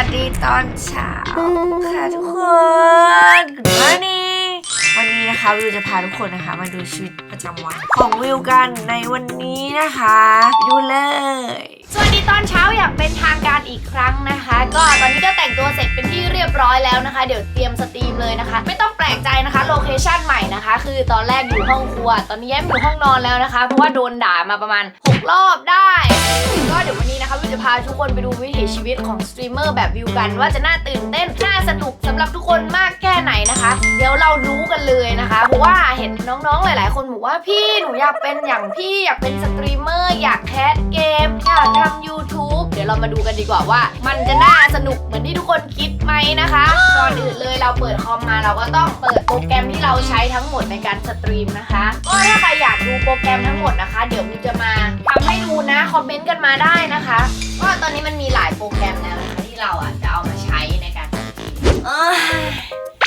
วัสดีตอนเช้าค่ะทุกคน Good morning วันนี้นะคะวิวจะพาทุกคนนะคะ มาดูชีวิตประจำวันของวิวกันในวันนี้นะคะดูเลย สวัสดีตอนเช้าอย่างเป็นทางการอีกครั้งนะคะ ก็ตอนนี้ก็แต่งตัวเสร็จเป็นที่เรียบร้อยแล้วนะคะ เดี๋ยวเตรียมสตรีมเลยนะคะ ไม่ต้องแปลกใจนะคะโลเคชั่นใหม่นะคะ คือตอนแรกอยู่ห้องครัว ตอนนี้ย้ายมอยู่ห้องนอนแล้วนะคะ เพราะว่าโดนด่ามาประมาณ 6 รอบได้ก็เดี๋ยววันนี้นะคะาทุกคนไปดูวิถีชีวิตของสตรีมเมอร์แบบวิวกัน ว่าจะน่าตื่นเต้น น่าสนุกสำหรับทุกคนมากแค่ไหนนะคะ เดี๋ยวเรารู้กันเลยนะคะ เพราะว่าเห็นน้องๆหลาย ๆ คนบอกว่าพี่หนูอยากเป็นอย่างพี่อยากเป็นสตรีมเมอร์อยากแคสเกมอยากทำ YouTube เดี๋ยวเรามาดูกันดีกว่าว่า มันจะน่าสนุกเหมือนที่ทุกคนคิดไหมนะคะก่อนอื่นเลยเราเปิดคอมมาเราก็ต้องเปิดโปรแกรมที่เราใช้ทั้งหมดในการสตรีมนะคะก็ถ้าใครอยากดูโปรแกรมทั้งหมดนะคะ เดี๋ยวมิวจะมาทำให้ดูนะคอมเมนต์กันมาได้นะคะก็ตอนนี้มันมีหลายโปรแกรมแล้วนะคะที่เราอะจะเอามาใช้ในการสตรีมเอ้ย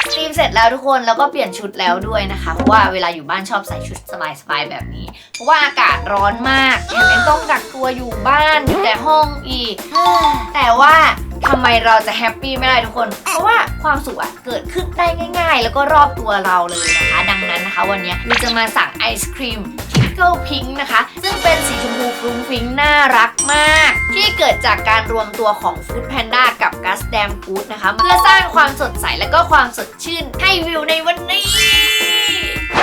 สตรีมเสร็จแล้วทุกคนแล้วก็เปลี่ยนชุดแล้วด้วยนะคะเพราะว่าเวลาอยู่บ้านชอบใส่ชุดสบายๆแบบนี้ เพราะว่าอากาศร้อนมากแถมยังต้องกักตัวอยู่บ้านอยู่แต่ห้องอีก แต่ว่าทำไมเราจะแฮปปี้ไม่ได้ทุกคน เพราะว่าความสุขอะเกิดขึ้นได้ง่าย ๆ แล้วก็รอบตัวเราเลยนะคะ ดังนั้นนะคะวันนี้วิวจะมาสั่งไอศครีม Tickle Pink นะคะ ซึ่งเป็นสีชมพูฟรุ้งฟริ้งน่ารักมาก ที่เกิดจากการรวมตัวของ Food Panda กับ g u s d a m Food นะคะ เพื่อสร้างความสดใสและก็ความสดชื่นให้วิวในวันนี้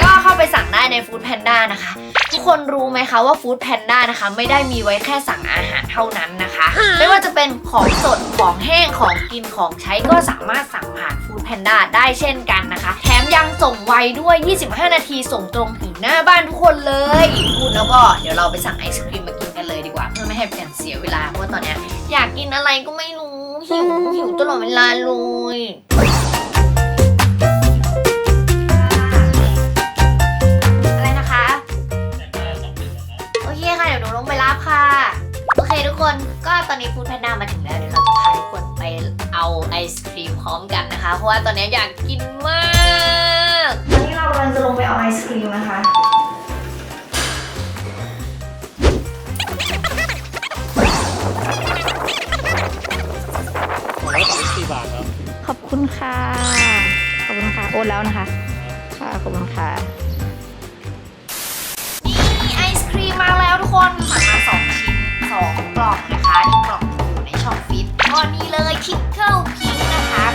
ก็เข้าไปสั่งได้ใน Food Panda นะคะ ทุกคนรู้ไหมคะว่า Food Panda นะคะ ไม่ได้มีไว้แค่สั่งอาหารเท่านั้นนะคะ ไม่ว่าจะเป็นของสดของแห้งของกินของใช้ก็สามารถสั่งผ่าน Food Panda ได้เช่นกันนะคะ แถมยังส่งไวด้วย 25 นาทีส่งตรงถึง หน้าบ้านทุกคนเลยพูดแล้วก็เดี๋ยวเราไปสั่งไอศครีมมากินกันเลยดีกว่า เพื่อไม่ให้เป็นเสียเวลาเพราะว่าตอนเนี้ยอยากกินอะไรก็ไม่รู้ หิวหิวตลอดเวลาเลยอะไรนะคะ โอเคค่ะ เดี๋ยวหนูลงไปรับค่ะ โอเคทุกคนก็ตอนนี้ฟูดแพนด้ามาถึงแล้วเดี๋ยวเราจะพาทุกคนไปเอาไอศครีมพร้อมกันนะคะ เพราะว่าตอนนี้อยากกินมาก ศครีมนะคะ ร้อยสามสิบสี่บาทครับ ขอบคุณค่ะ ขอบคุณค่ะ โอนแล้วนะคะ ค่ะ ขอบคุณค่ะนี่ไอศครีมมาแล้วทุกคนสั่งมา2ชิ้น2กล่องนะคะอีกกล่องอยู่ในช่องฟิตก็นี่เลยทิกเกิลพิงนะคะ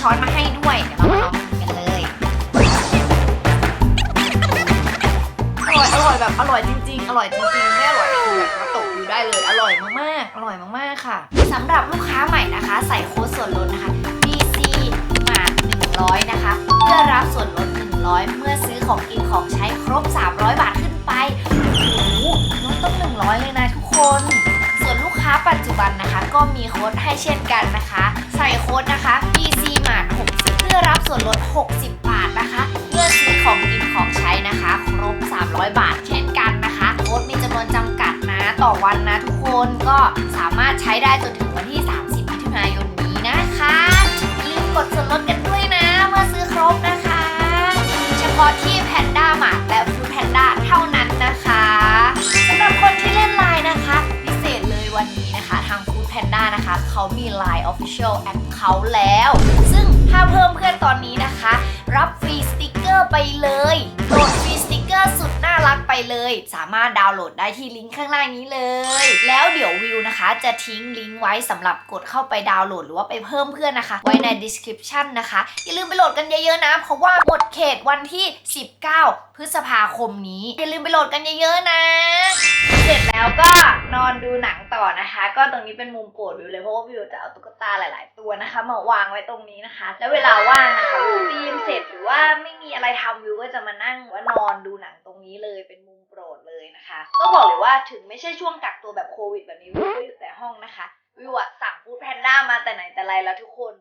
ช้อนมาให้ด้วย เดี๋ยวเรามาลองกินกันเลย อร่อย อร่อยแบบอร่อยจริง ๆ อร่อยจริงๆไม่อร่อยคือแบบมาตกอยู่ได้เลย อร่อยมากๆ อร่อยมากๆค่ะสำหรับลูกค้าใหม่นะคะ ใส่โค้ดส่วนลดนะคะ BC มา100 นะคะ เพื่อรับส่วนลด 100 เมื่อซื้อของกินของใช้ครบ 300 บาท ก็มีโค้ดให้เช่นกันนะคะ ใส่โค้ดนะคะ BC มา60เพื่อรับส่วนลด 60 บาทนะคะเมื่อซื้อของกินของใช้นะคะ ครบ 300 บาทเช่นกันนะคะ โค้ดมีจำนวนจำกัดนะ ต่อวันนะทุกคนก็สามารถใช้ได้จนถึงวันที่ 30มิถุนายนนี้นะคะอย่าลืมกดส่วนลดกันด้วยนะ เมื่อซื้อครบนะคะ เฉพาะที่แพนด้ามา เขามี Line Official Account แล้ว ซึ่งถ้าเพิ่มเพื่อนตอนนี้นะคะ รับฟรีสติกเกอร์ไปเลยโหลดฟรีสติก เกอร์สุดน่ารักไปเลย สามารถดาวน์โหลดได้ที่ลิงก์ข้างล่างนี้เลย แล้วเดี๋ยววิวนะคะ จะทิ้งลิงก์ไว้สำหรับกดเข้าไปดาวน์โหลดหรือว่าไปเพิ่มเพื่อนนะคะ ไว้ใน description นะคะ อย่าลืมไปโหลดกันเยอะๆนะ เพราะว่าหมดเขตวันที่ 19 พฤษภาคมนี้ อย่าลืมไปโหลดกันเยอะๆนะ เสร็จแล้วก็นอนดูหนังต่อนะคะ ก็ตรงนี้เป็นมุมโปรดวิวเลยเพราะว่าวิวจะเอาตุ๊กตาหลาย ๆ ตัวนะคะ มาวางไว้ตรงนี้นะคะ แล้วเวลาว่างนะคะวิวตีมเสร็จหรือว่าไม่มีอะไรทำวิวก็จะมานั่งว่านอนดูหนังตรงนี้เลยเป็นมุมโปรดเลยนะคะ ก็บอกเลยว่าถึงไม่ใช่ช่วงกักตัวแบบโควิดแบบนี้วิวก็อยู่แต่ห้องนะคะวิวอะสั่งฟูดแพนด้ามาแต่ไหนแต่ไรแล้วทุกคน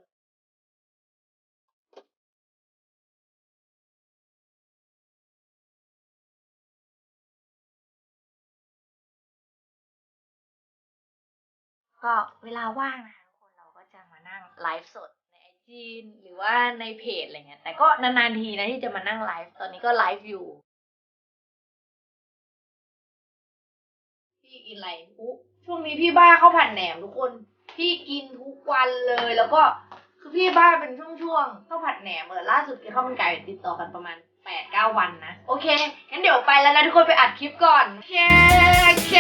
ก็เวลาว่างนะคะทุกคนเราก็จะมานั่งไลฟ์สดในไอจีหรือว่าในเพจอะไรเงี้ยแต่ก็นานๆทีนะที่จะมานั่งไลฟ์ตอนนี้ก็ไลฟ์อยู่ กินอะไรอุ๊ช่วงนี้พี่บ้าข้าวผัดแหนมทุกคน พี่กินทุกวันเลยแล้วก็คือพี่บ้าเป็นช่วงๆข้าวผัดแหนมเออล่าสุดกินข้าวมันไก่ติดต่อกันประมาณแปดเก้าวันนะ โอเคงั้นเดี๋ยวไปแล้วนะทุกคนไปอัดคลิปก่อนเคเค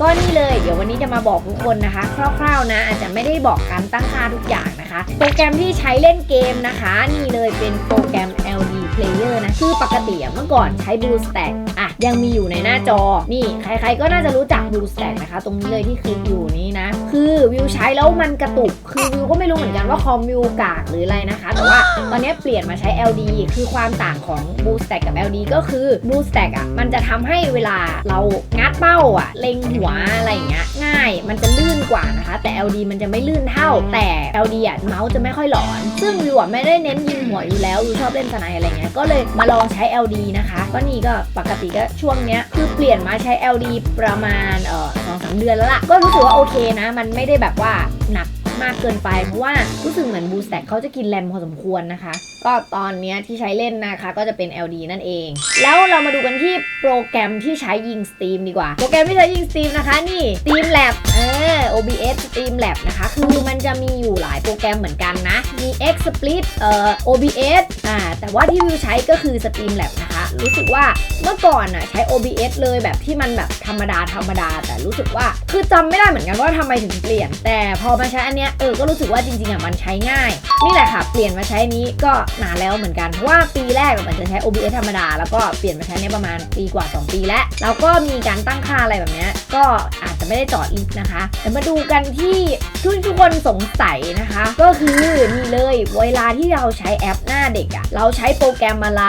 ก็นี่เลยเดี๋ยววันนี้จะมาบอกทุกคนนะคะ คร่าวๆนะ อาจจะไม่ได้บอกการตั้งค่าทุกอย่างนะคะ โปรแกรมที่ใช้เล่นเกมนะคะ นี่เลยเป็นโปรแกรม LD Player นะ คือปกติอะเมื่อก่อนใช้ BlueStack อะยังมีอยู่ในหน้าจอ นี่ใครๆก็น่าจะรู้จัก BlueStack นะคะ ตรงนี้เลยที่คลิกอยู่นี้นะ คือวิวใช้แล้วมันกระตุก คือวิวก็ไม่รู้เหมือนกันว่าคอมวิวกากหรืออะไรนะคะ แต่ว่าตอนนี้เปลี่ยนมาใช้ LD คือความต่างของ BlueStack กับ LD ก็คือ BlueStack อะมันจะทำให้เวลาเรางัดเป้าอะเล็งหัวอะไรอย่างเงี้ย ง่าย มันจะลื่นกว่านะคะ แต่ LD มันจะไม่ลื่นเท่า แต่ LD อะเมาส์จะไม่ค่อยหลอน ซึ่งวิวอะไม่ได้เน้นยิงหัวอยู่แล้ววิวชอบเล่นสไนด์อะไรเงี้ย ก็เลยมาลองใช้ LD นะคะ ก็นี่ก็ปกติก็ช่วงเนี้ยคือเปลี่ยนมาใช้ LD ประมาณเอ่อสองสามเดือนแล้วล่ะ ก็รู้สึกว่าโอเคนะ มันไม่ได้แบบว่าหนัก มากเกินไป เพราะว่ารู้สึกเหมือนบูสแต็กเขาจะกินแรมพอสมควรนะคะ ก็ตอนนี้ที่ใช้เล่นนะคะก็จะเป็น LD นั่นเอง แล้วเรามาดูกันที่โปรแกรมที่ใช้ยิง Steam ดีกว่า โปรแกรมที่ใช้ยิง Steam นะคะนี่ Steam Lab เออ OBS Steam Lab นะคะ คือมันจะมีอยู่หลายโปรแกรมเหมือนกันนะ มี X Split เอ่อ OBS อ่าแต่ว่าที่วิวใช้ก็คือ Steam Lab นะ รู้สึกว่าเมื่อก่อนน่ะใช้ OBS เลยแบบที่มันแบบธรรมดาธรรมดา แต่รู้สึกว่าคือจำไม่ได้เหมือนกันว่าทำไมถึงเปลี่ยน แต่พอมาใช้อันเนี้ยเออก็รู้สึกว่าจริงๆอะมันใช้ง่าย นี่แหละค่ะ เปลี่ยนมาใช้นี้ก็นานแล้วเหมือนกันเพราะว่าปีแรกอะมันจะใช้ OBS ธรรมดา แล้วก็เปลี่ยนมาใช้เนี้ยประมาณปีกว่า 2 ปีแล้วแล้วก็มีการตั้งค่าอะไรแบบเนี้ยก็อาจจะไม่ได้จอดลิฟต์นะคะเดี๋ยวมาดูกันที่ทุกทุกคนสงสัยนะคะ ก็คือนี่เลยเวลาที่เราใช้แอปหน้าเด็กอะเราใช้โปรแกรมอะไร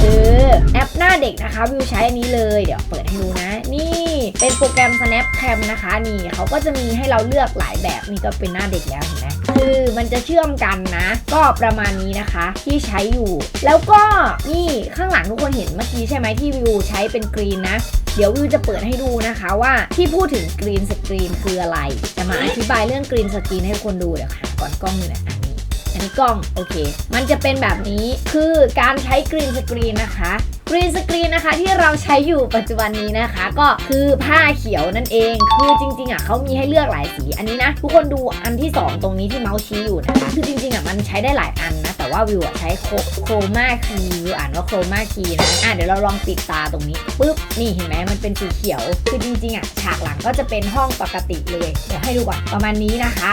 เออแอปหน้าเด็กนะคะวิวใช้อันนี้เลยเดี๋ยวเปิดให้ดูนะ นี่เป็นโปรแกรม Snapcam นะคะนี่เขาก็จะมีให้เราเลือกหลายแบบนี่ก็เป็นหน้าเด็กแล้วเห็นไหมคือมันจะเชื่อมกันนะ ก็ประมาณนี้นะคะที่ใช้อยู่ แล้วก็นี่ข้างหลังทุกคนเห็นเมื่อกี้ใช่ไหมที่วิวใช้เป็นกรีนนะเดี๋ยววิวจะเปิดให้ดูนะคะว่าที่พูดถึงกรีนสกรีนคืออะไร จะมาอธิบายเรื่องกรีนสกรีนให้ทุกคนดูเดี๋ยวหาก่อนกล้องอยู่ไหนอันนี้ อันนี้กล้องโอเค มันจะเป็นแบบนี้คือการใช้กรีนสกรีนนะคะกรีนสกรีนนะคะที่เราใช้อยู่ปัจจุบันนี้นะคะ ก็คือผ้าเขียวนั่นเอง คือจริงๆอะเขามีให้เลือกหลายสีอันนี้นะ ทุกคนดูอันที่ 2 ตรงนี้ที่เมาส์ชี้อยู่นะคะคือจริงๆอะมันใช้ได้หลายอันนะ แต่ว่าวิวอะใช้โครมาคีวิวอ่านว่าโครมาคีนะอะเดี๋ยวเราลองปิดตาตรงนี้ปุ๊บนี่เห็นไหมมันเป็นสีเขียว คือจริงๆอะฉากหลังก็จะเป็นห้องปกติเลยเดี๋ยวให้ดูก่อนประมาณนี้นะคะ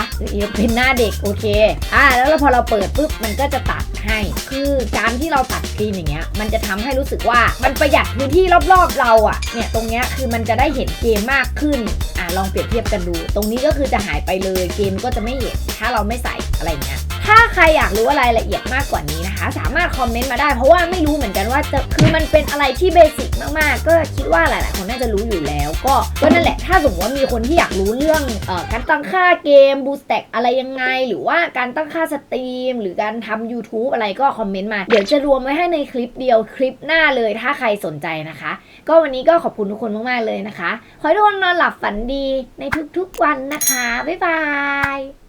เป็นหน้าเด็กโอเคอะแล้วพอเราเปิดปุ๊บมันก็จะตัดให้ คือการที่เราตัดกรีนอย่างเงี้ยมันจะทำให้รู้สึกว่ามันประหยัดพื้นที่รอบๆเราอะเนี่ยตรงเนี้ยคือมันจะได้เห็นเกมมากขึ้นอะลองเปรียบเทียบกันดู ตรงนี้ก็คือจะหายไปเลยเกมก็จะไม่เห็นถ้าเราไม่ใส่อะไรเงี้ย ถ้าใครอยากรู้รายละเอียดมากกว่านี้นะคะ สามารถคอมเมนต์มาได้ เพราะว่าไม่รู้เหมือนกันว่าจะคือมันเป็นอะไรที่เบสิกมากๆ ก็คิดว่าหลายๆ คนน่าจะรู้อยู่แล้ว ก็ก็นั่นแหละ ถ้าสมมติว่ามีคนที่อยากรู้เรื่องออการตั้งค่าเกมบูสแต็กอะไรยังไง หรือว่าการตั้งค่าสตรีม หรือการทำ YouTube อะไรก็คอมเมนต์มา เดี๋ยวจะรวมไว้ให้ในคลิปเดียวคลิปหน้าเลย ถ้าใครสนใจนะคะ ก็วันนี้ก็ขอบคุณทุกคนมากๆเลยนะคะ ขอให้ทุกคนนอนหลับฝันดีในทุกๆวันนะคะ บ๊ายบาย